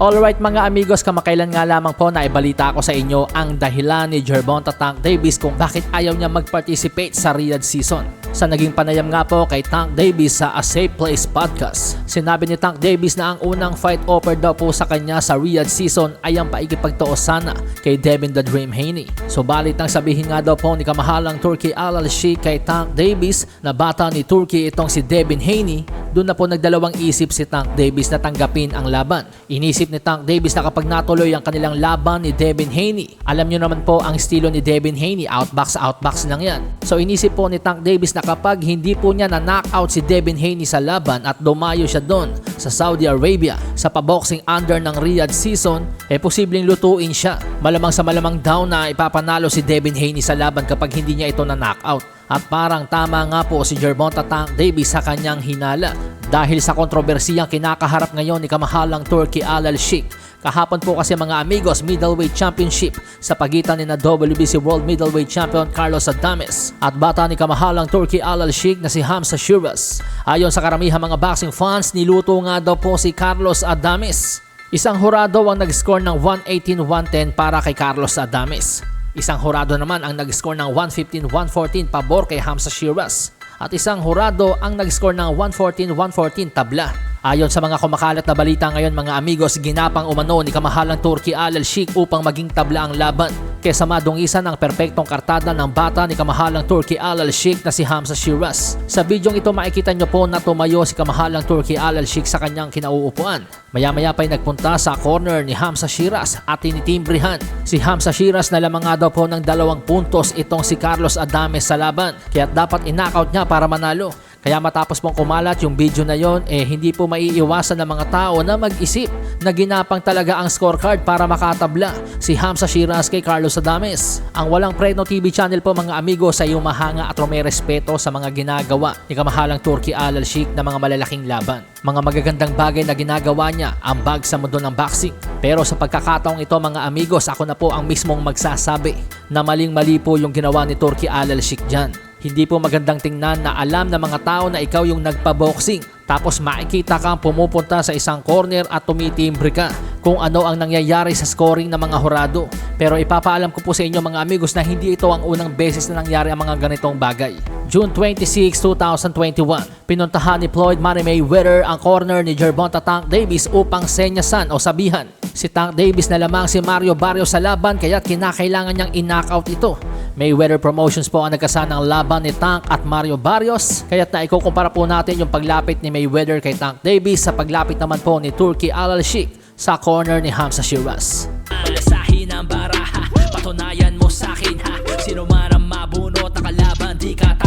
Alright mga amigos, kamakailan nga lamang po na ibalita ko sa inyo ang dahilan ni Gervonta Tank Davis kung bakit ayaw niya mag-participate sa Riyadh season. Sa naging panayam nga po kay Tank Davis sa A Safe Place podcast, sinabi ni Tank Davis na ang unang fight offer daw po sa kanya sa Riyadh season ay ang paikipagtuos sana kay Devin the Dream Haney. So balit nang sabihin nga daw po ni kamahalang Turkey Al Sheikh kay Tank Davis na bata ni Turkey itong si Devin Haney, doon na po nagdalawang isip si Tank Davis na tanggapin ang laban. Inisip ni Tank Davis na kapag natuloy ang kanilang laban ni Devin Haney, alam nyo naman po ang estilo ni Devin Haney, outbox outbox lang yan. So inisip po ni Tank Davis na kapag hindi po niya na knockout si Devin Haney sa laban at dumayo siya doon sa Saudi Arabia sa paboxing under ng Riyadh season, eh posibleng lutuin siya. Malamang sa malamang down na ipapanalo si Devin Haney sa laban kapag hindi niya ito na knockout. At parang tama nga po si Gervonta Tank Davis sa kanyang hinala dahil sa kontrobersiyang kinakaharap ngayon ni kamahalang Turkey Alal Sheikh. Kahapon po kasi mga amigos middleweight championship sa pagitan ni na WBC World Middleweight Champion Carlos Adames at bata ni kamahalang Turkey Alal Sheikh na si Hamza Shiras. Ayon sa karamihan mga boxing fans, niluto nga daw po si Carlos Adames. Isang hurado ang nag-score ng 118-110 para kay Carlos Adames. Isang hurado naman ang nag-score ng 115-114 pabor kay Hamza Shiras. At isang hurado ang nag-score ng 114-114 tabla. Ayon sa mga kumakalat na balita ngayon mga amigos, ginapang umano ni kamahalang Turkey Alal Sheikh upang maging tabla ang laban. Kesa madungisan ang perpektong kartada ng bata ni kamahalang Turkey Alal Sheikh na si Hamza Shiras. Sa bidyong ito makikita nyo po na tumayo si kamahalang Turkey Alal Sheikh sa kanyang kinauupuan. Maya-maya pa'y nagpunta sa corner ni Hamza Shiras at tinitimbrihan. Si Hamza Shiras na lamang nga daw po ng dalawang puntos itong si Carlos Adames sa laban. Kaya dapat in-knockout niya para manalo. Kaya matapos pong kumalat yung video na yon, eh hindi po maiiwasan ng mga tao na mag-isip na ginapang talaga ang scorecard para makatabla si Hamza Shiraz kay Carlos Adames. Ang Walang Preno TV channel po mga amigo sa iyong mahanga at respeto sa mga ginagawa ni kamahalang Turkey Alal Sheikh na mga malalaking laban. Mga magagandang bagay na ginagawa niya ang bag sa mundo ng boxing. Pero sa pagkakataong ito mga amigos, ako na po ang mismong magsasabi na maling-mali po yung ginawa ni Turkey Alal Sheikh dyan. Hindi po magandang tingnan na alam ng mga tao na ikaw yung nagpa-boxing. Tapos makikita kang pumupunta sa isang corner at tumitimbre ka kung ano ang nangyayari sa scoring ng mga hurado. Pero ipapaalam ko po sa inyo mga amigos na hindi ito ang unang beses na nangyari ang mga ganitong bagay. June 26, 2021, pinuntahan ni Floyd Money Mayweather ang corner ni Gervonta Tank Davis upang senyasan o sabihan. Si Tank Davis na lamang si Mario Barrios sa laban kaya't kinakailangan niyang in-knockout ito. Mayweather Promotions po ang nagkasanang laban ni Tank at Mario Barrios. Kaya't na ikukumpara po natin yung paglapit ni Mayweather kay Tank Davis sa paglapit naman po ni Turkey Alal Sheikh sa corner ni Hamza Shiraz. Sahin ang baraha Patunayan mo sa'kin ha Sino man ang mabunot na kalaban Di ka